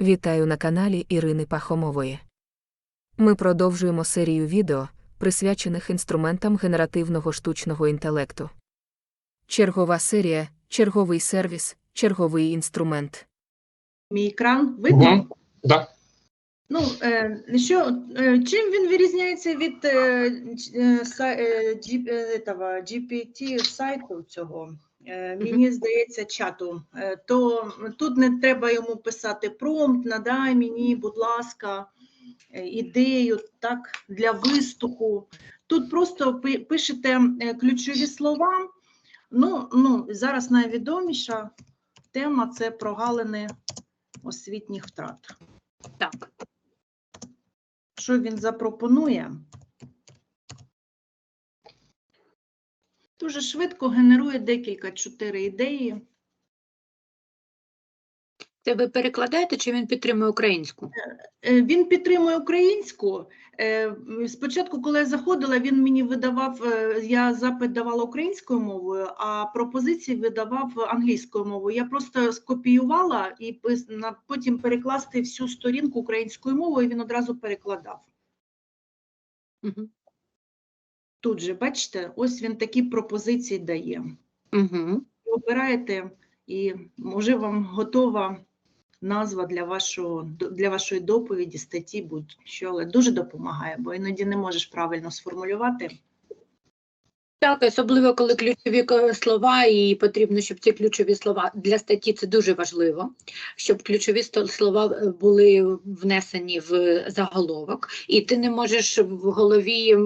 Вітаю на каналі Ірини Пахомової. Ми продовжуємо серію відео, присвячених інструментам генеративного штучного інтелекту. Чергова серія, черговий сервіс, черговий інструмент. Мій екран видно? Угу. Да. Ну, е, що, е, чим він вирізняється від е, е, е, е, этого, GPT сайту цього? Е, мені здається, чату, Е, то тут не треба йому писати промпт, надай мені, будь ласка, е, ідею так, для виступу. Тут просто пишете ключові слова. Ну, ну, зараз найвідоміша тема це прогалини освітніх втрат. Так, Що він запропонує? Дуже швидко генерує декілька чотири ідеї. це ви перекладаєте чи він підтримує українську? Е, Він підтримує українську. Е, Спочатку, коли я заходила, він мені видавав, е, я запит давала українською мовою, а пропозиції видавав англійською мовою. Я просто скопіювала і потім перекласти всю сторінку українською мовою, і він одразу перекладав. Угу. Тут же, бачите, ось він такі пропозиції дає. Угу. Обираєте, і може вам готова назва для вашого для вашої доповіді, статті, будь-що, але дуже допомагає, бо іноді не можеш правильно сформулювати. Так, особливо коли ключові слова, і потрібно, щоб ці ключові слова для статті це дуже важливо, щоб ключові слова е, були внесені в заголовок, і ти не можеш в голові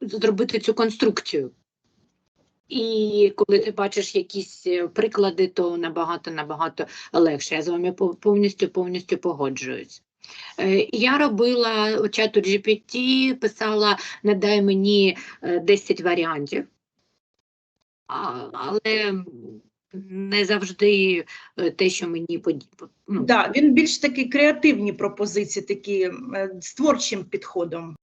зробити цю конструкцію. І коли ти бачиш якісь е, приклади, то набагато набагато легше. Я з вами повністю повністю погоджуюсь. Е, Я робила чату GPT, писала надай мені е, 10 варіантів, але не завжди е, те, що мені подібно. ну, Да, він більш такі креативні пропозиції, такі е, з творчим підходом.